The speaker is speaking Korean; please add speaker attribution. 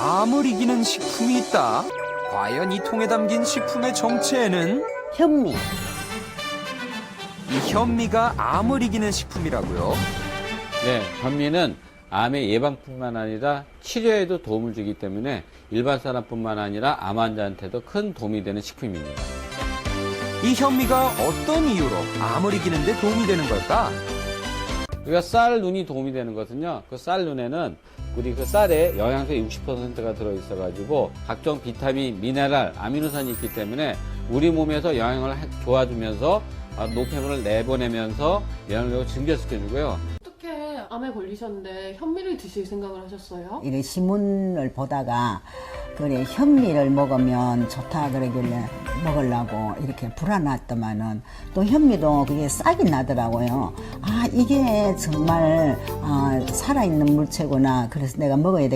Speaker 1: 암을 이기는 식품이 있다. 과연 이 통에 담긴 식품의 정체는
Speaker 2: 현미.
Speaker 1: 이 현미가 암을 이기는 식품이라고요.
Speaker 3: 네, 현미는 암의 예방뿐만 아니라 치료에도 도움을 주기 때문에 일반 사람뿐만 아니라 암 환자한테도 큰 도움이 되는 식품입니다.
Speaker 1: 이 현미가 어떤 이유로 암을 이기는 데 도움이 되는 걸까?
Speaker 3: 우리가 쌀 눈이 도움이 되는 것은요. 그 쌀 눈에는 우리 그 쌀에 영양소 60%가 들어 있어 가지고 각종 비타민, 미네랄, 아미노산이 있기 때문에 우리 몸에서 영양을 해- 도와주면서 아, 노폐물을 내보내면서 영양력을 증대시켜 주고요.
Speaker 4: 어떻게 암에 걸리셨는데 현미를 드실 생각을 하셨어요?
Speaker 2: 이래 신문을 보다가 그래 현미를 먹으면 좋다 그러길래 먹으려고 이렇게 불안했더만은 또 현미도 그게 싹이 나더라고요. 아 이게 정말 아, 살아있는 물체구나. 그래서 내가 먹어야 돼.